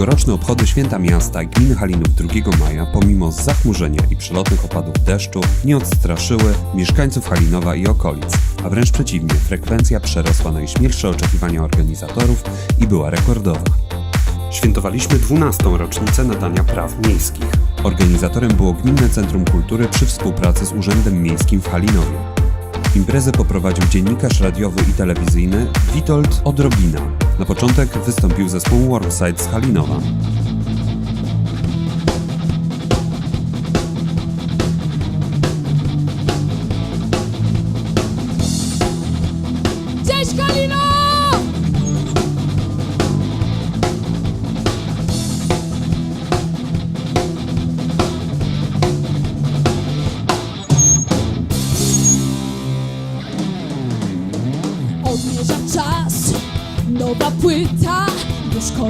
Tegoroczne obchody Święta Miasta Gminy Halinów 2 maja, pomimo zachmurzenia i przelotnych opadów deszczu, nie odstraszyły mieszkańców Halinowa i okolic, a wręcz przeciwnie, frekwencja przerosła najśmielsze oczekiwania organizatorów i była rekordowa. Świętowaliśmy 12. rocznicę nadania praw miejskich. Organizatorem było Gminne Centrum Kultury przy współpracy z Urzędem Miejskim w Halinowie. Imprezę poprowadził dziennikarz radiowy i telewizyjny Witold Odrobina. Na początek wystąpił zespół Warpside z Halinowa.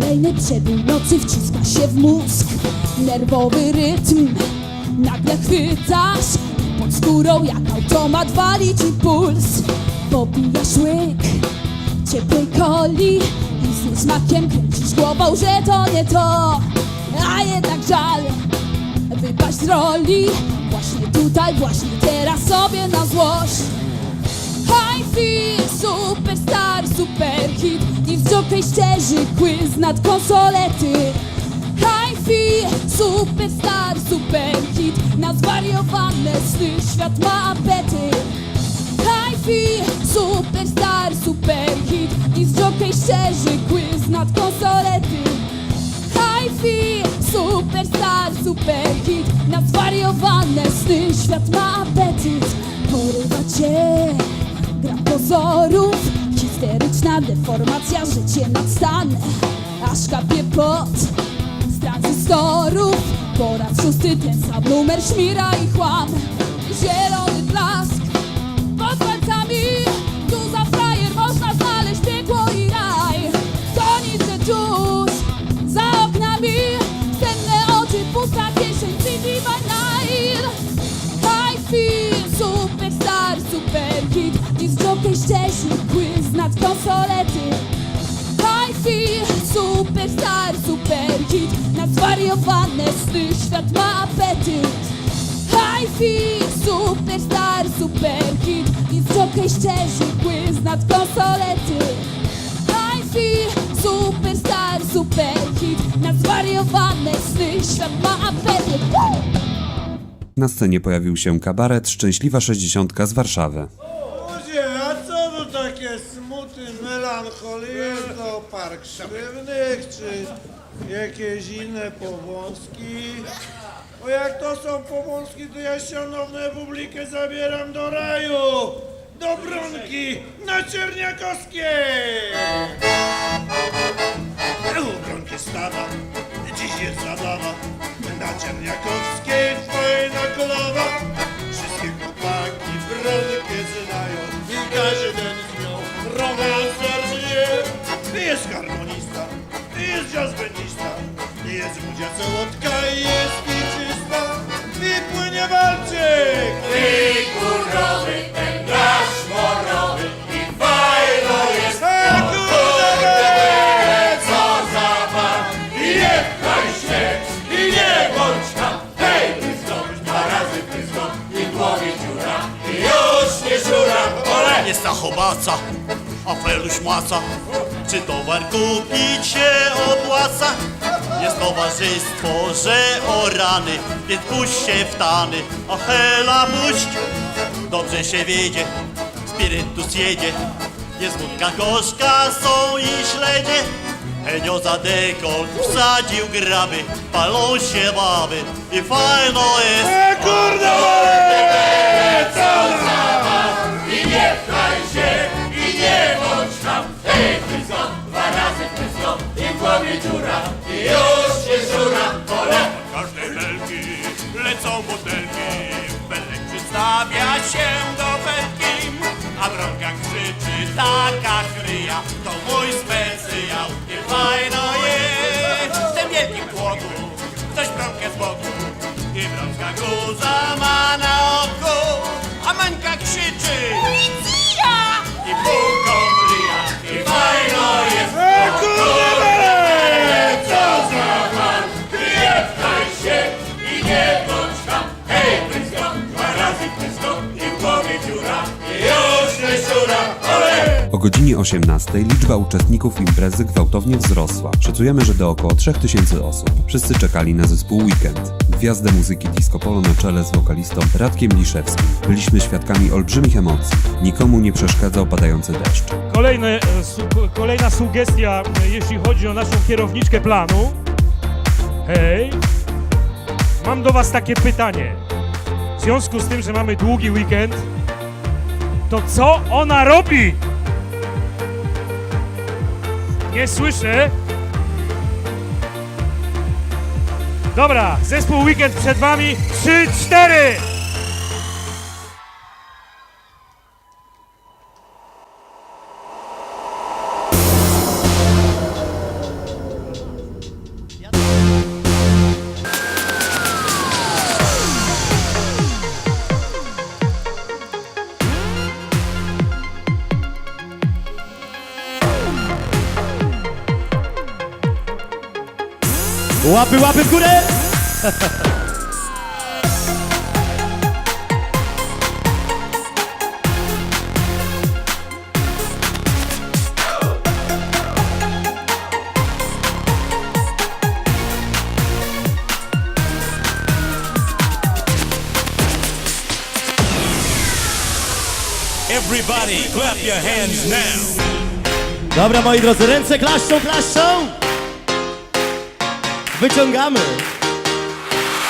Kolejny przebój nocy wciska się w mózg. Nerwowy rytm, nagle chwytasz Pod skórą jak automat wali ci puls. Popijasz łyk ciepłej coli I z niesmakiem kręcisz głową, że to nie to. A jednak żal wypaść z roli. Właśnie tutaj, właśnie teraz sobie na złość Hi-fi, superstar, superhit. W jockey szczerzy quiz nad konsolety Hi-fi, superstar, superhit. Na zwariowane sny świat ma apetyt Hi-fi, superstar, superhit. Z jockey szczerzy quiz nad konsolety Hi-fi, superstar, superhit. Na zwariowane sny świat ma apetyt Porywa cię gra pozorów. Histeryczna deformacja, życie nadstane Aż kapie pot z tranzystorów Po raz szósty ten sam numer szmira i chłam. Zielony superhit I z jockey ścieżni quiz nad konsolety Hi-fi, superstar, superhit Na zwariowane sny świat ma apetyt Hi-fi, superstar, superhit I z jockey ścieżni quiz nad konsolety Hi-fi, superstar, superhit Na zwariowane sny świat ma apetyt! Na scenie pojawił się kabaret Szczęśliwa 60 z Warszawy. Ludzie, a co tu takie smuty, melancholie? To park sztywnych, czy jakieś inne powązki? Bo jak to są powązki, to ja szanowne publikę zabieram do raju! Do Bronki na Czerniakowskiej! U Bronki stawa, dziś jest zabawa. Na Czerniakowskiej fajna kolawa. Wszystkie chłopaki Bronkę znają i każdy z nią romanser. Jest harmonista, jest jazzbenista, jest budzia sołotka, jest i czysta i płynie walczyk. I kurrowy, ten nasz morowy i fajno jest. A kurde, co za pan, i nie pchaj się i nie bądź tam. Hej, prysknąć dwa razy prysknął i głowie dziura i już nie żura. Ole! jest ta chobaca, a feluś maca. Czy towar kupić się opłaca? Jest towarzystwo, że o rany, więc puść się w tany, a hela puść. Dobrze się wiedzie, spirytus jedzie, jest wódka gorzka, są i śledzie. Henio za dekolt wsadził graby, palą się baby i fajno jest. E, kurde, Dziura, i już nie żura Ole! Każde belki lecą butelki, belek przedstawia się do belki, a bronka krzyczy taka chryja, to mój specjał i fajno jest. W tym wielkim tłoku ktoś bronkę z boku i bronka guza ma na oku, godzinie 18 liczba uczestników imprezy gwałtownie wzrosła. Szacujemy, że do około 3000 osób. Wszyscy czekali na zespół Weekend. Gwiazdę muzyki disco polo na czele z wokalistą Radkiem Liszewskim. Byliśmy świadkami olbrzymich emocji. Nikomu nie przeszkadzał padający deszcz. Kolejne, e, su, kolejna sugestia, e, jeśli chodzi o naszą kierowniczkę planu. Hej, mam do Was takie pytanie. W związku z tym, że mamy długi weekend, to co ona robi? Nie słyszę. Dobra, zespół weekend przed Wami. Trzy, cztery. Łapy, łapy w górę! Everybody, clap your hands now. Dobra, moi drodzy, ręce klaszczą, klaszczą! Wyciągamy!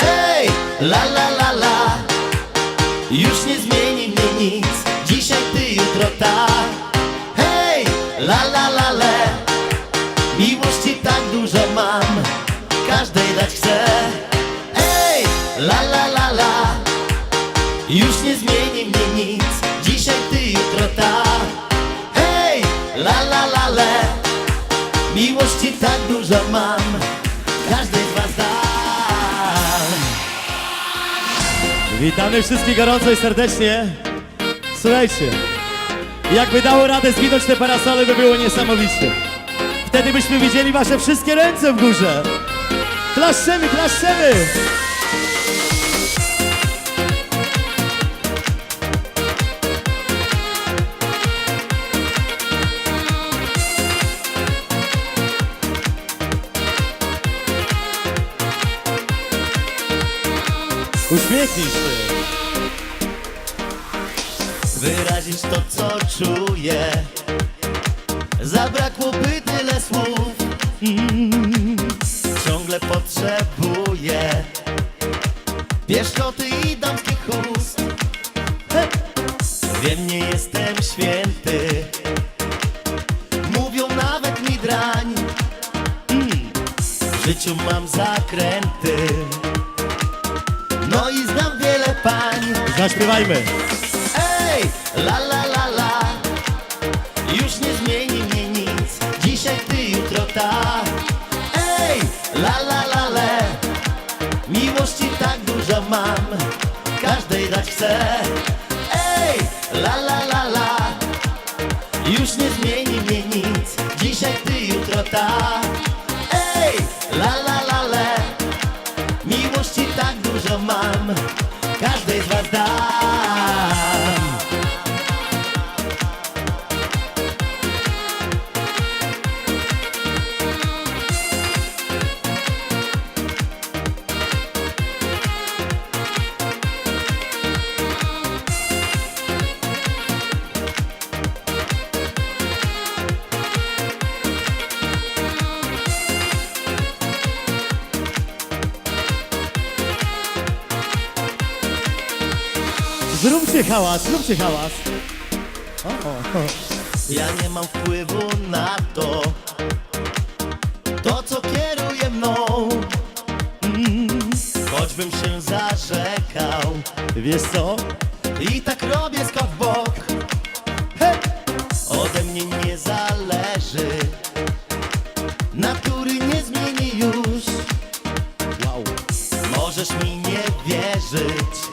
Hej, la la la la. Już nie zmieni mnie nic. Dzisiaj ty, jutro ta Hej, la la la le. Miłości tak dużo mam. Każdej dać chcę. Ej, la la la la. Już nie zmieni mnie nic. Dzisiaj ty, jutro ta Hej, la la la le. Miłości tak dużo mam Każdej z was dam Witamy wszystkich gorąco i serdecznie. Słuchajcie, jakby dało radę zwinąć te parasole, by było niesamowicie. Wtedy byśmy widzieli wasze wszystkie ręce w górze. Klaszczemy, klaszczemy! Uśmiechnij się. wyrazić to, co czuję. Zabrakłoby tyle słów. Mm, ciągle potrzebuję pieszczoty i damskich ust. Wiem, nie jestem święty. Mówią nawet mi drań. Mm, w życiu mam zakręty. Zaśpiewajmy. Ej, la la la la. Już nie zmieni mnie nic. Dzisiaj ty, jutro ta. Ej, la la la le. Miłości tak dużo mam. Każdej dać chcę Zróbcie hałas, zróbcie hałas. Ja nie mam wpływu na to To co kieruje mną mm, Choćbym się zarzekał Wiesz co? I tak robię skok w bok He! Ode mnie nie zależy Natury nie zmieni już Wow. Możesz mi nie wierzyć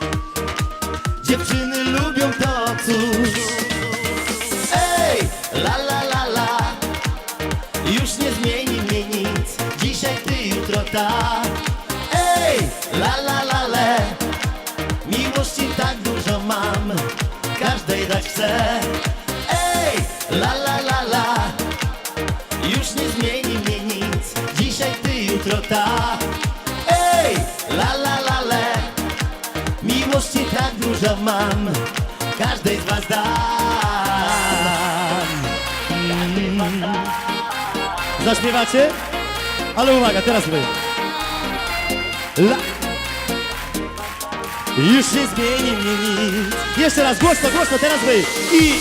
Zaśpiewacie? Ale uwaga, teraz wy. La... Już nie zmieni mnie nic. Jeszcze raz, głośno, głośno, teraz wy. I...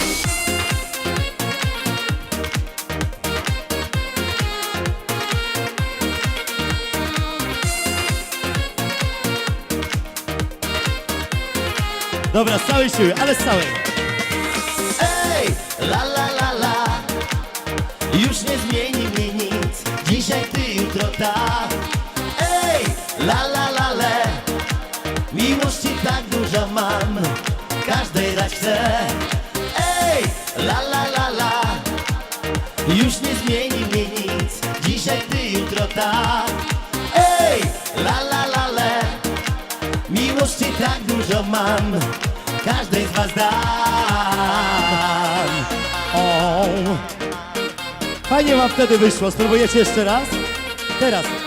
Dobra, z całej siły, ale z całej. La la la le. Miłości tak dużo mam. Każdej dać chcę. Ej, la la la la. Już nie zmieni mnie nic. Dzisiaj ty, jutro ta Ej, la la la le. Miłości tak dużo mam. Każdej z was dam O. Fajnie wam wtedy wyszło. Spróbujecie jeszcze raz? Teraz.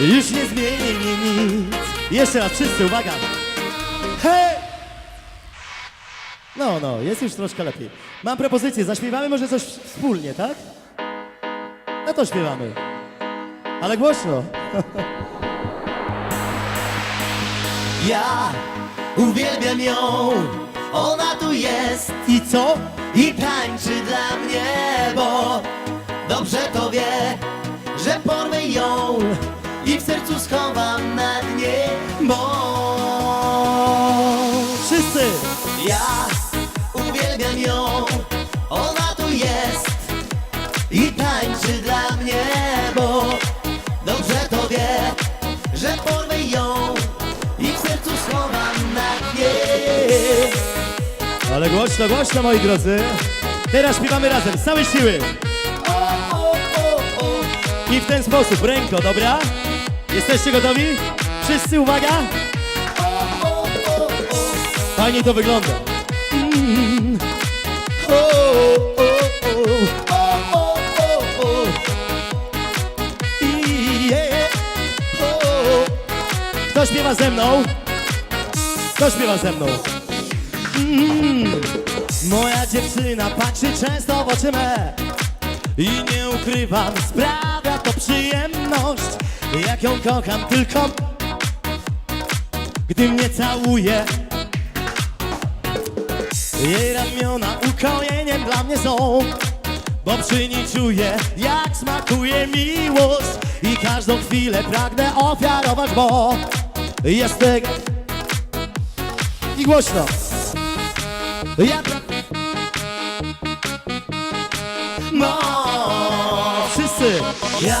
Już nie zmieni mnie nic. Jeszcze raz, wszyscy, uwaga. Hej! No, no, jest już troszkę lepiej. Mam propozycję, zaśpiewamy może coś wspólnie, tak? No to śpiewamy. Ale głośno. Ja uwielbiam ją, ona tu jest I co? i tańczy dla mnie, bo dobrze to wie, że porwę ją sercu schowam na dnie, bo Wszyscy! ja uwielbiam ją, ona tu jest i tańczy dla mnie, bo dobrze to wie, że porwę ją i w sercu schowam na dnie. Ale głośno, głośno, moi drodzy. Teraz śpiewamy razem, z całej siły. I w ten sposób, ręko, dobra? Jesteście gotowi? Wszyscy, uwaga! Fajnie to wygląda. Mm. Kto śpiewa ze mną? Kto śpiewa ze mną? Moja dziewczyna patrzy często w oczy me I nie ukrywam, sprawia to przyjemność Jak ją kocham tylko Gdy mnie całuje. Jej ramiona ukojeniem dla mnie są Bo przy niej czuję, jak smakuje miłość. I każdą chwilę pragnę ofiarować, bo Jest tego I głośno. Ja No Wszyscy. Ja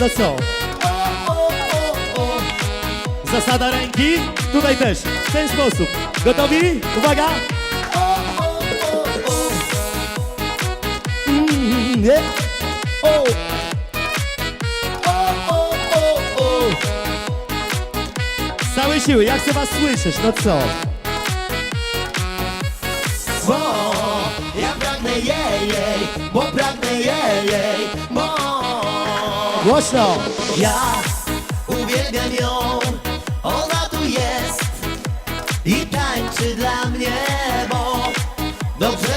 no co? Zasada ręki, tutaj też, w ten sposób. Gotowi? Uwaga! Mm, nie? Całej siły, ja chcę was słyszeć, no co? Bo ja pragnę jej, jej, bo pragnę jej, jej, Głośno! ja uwielbiam ją, ona tu jest i tańczy dla mnie, bo dobrze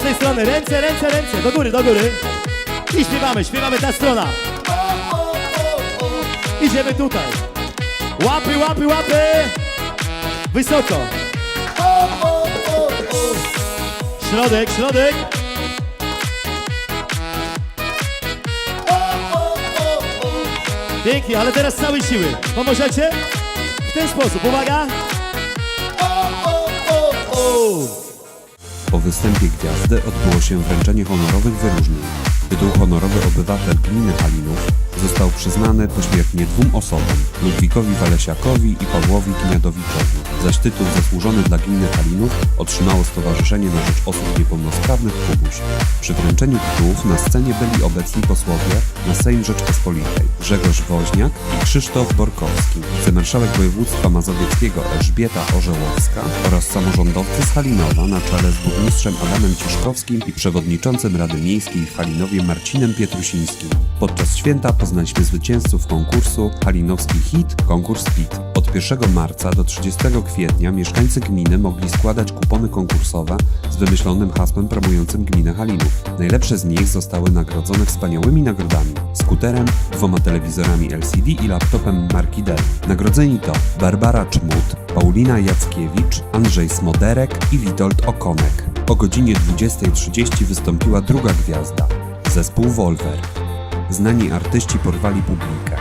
z tej strony, ręce, ręce, ręce, do góry, do góry. I śpiewamy, śpiewamy ta strona. Idziemy tutaj. Łapy, łapy, łapy. Wysoko. Środek, środek. Pięknie, ale teraz całej siły. Pomożecie? W ten sposób, uwaga. O, o, o, o. Po występie gwiazdy odbyło się wręczenie honorowych wyróżnień. Tytuł honorowy obywatel gminy Halinów został przyznany pośmiertnie dwóm osobom, Ludwikowi Walesiakowi i Pawłowi Gniadowiczowi. Zaś tytuł zasłużony dla gminy Halinów otrzymało Stowarzyszenie na Rzecz Osób Niepełnosprawnych Kubuś. Przy wręczeniu tytułów na scenie byli obecni posłowie na Sejm Rzeczpospolitej Grzegorz Woźniak i Krzysztof Borkowski, wicemarszałek województwa mazowieckiego Elżbieta Orzełowska oraz samorządowcy z Halinowa na czele z burmistrzem Adamem Ciszkowskim i przewodniczącym Rady Miejskiej w Halinowie Marcinem Pietrusińskim. Podczas święta poznaliśmy zwycięzców konkursu Halinowski Hit Konkurs PIT. Od 1 marca do 30 kwietnia mieszkańcy gminy mogli składać kupony konkursowe z wymyślonym hasłem promującym gminę Halinów. Najlepsze z nich zostały nagrodzone wspaniałymi nagrodami: skuterem, dwoma telewizorami LCD i laptopem marki Dell. Nagrodzeni to Barbara Czmut, Paulina Jackiewicz, Andrzej Smoderek i Witold Okonek. O godzinie 20.30 wystąpiła druga gwiazda zespół Wolver. Znani artyści porwali publikę.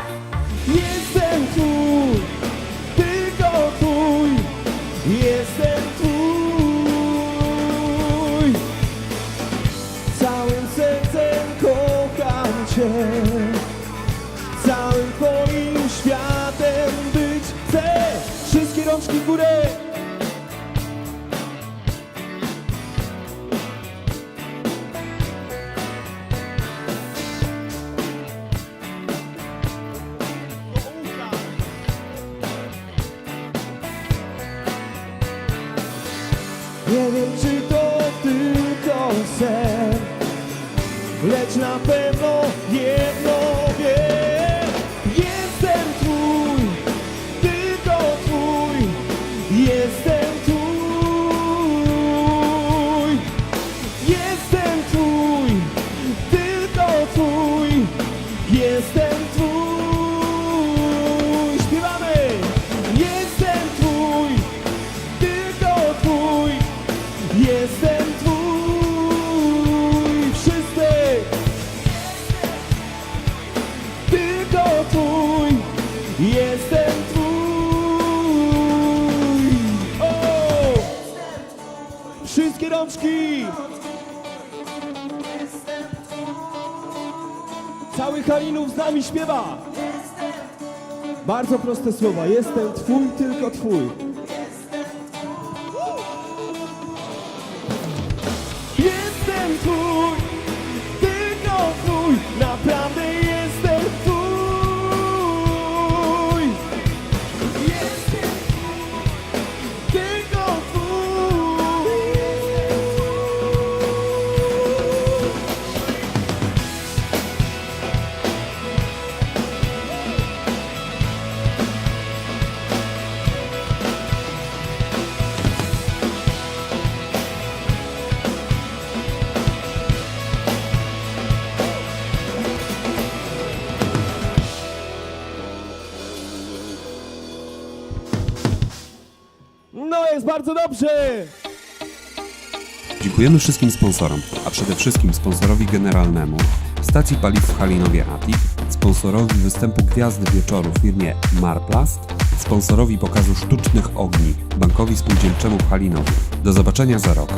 Nie wiem czy to tylko sen Lecz na pewno jedno Jestem twój Wszyscy. Tylko twój. Jestem twój. O! Wszystkie rączki. Cały Halinów z nami śpiewa. Bardzo proste słowa. Jestem twój, tylko twój Dziękujemy wszystkim sponsorom, a przede wszystkim sponsorowi generalnemu stacji paliw w Halinowie Atip, sponsorowi występu Gwiazdy Wieczoru firmie Marplast, sponsorowi pokazu sztucznych ogni Bankowi Spółdzielczemu w Halinowie. Do zobaczenia za rok.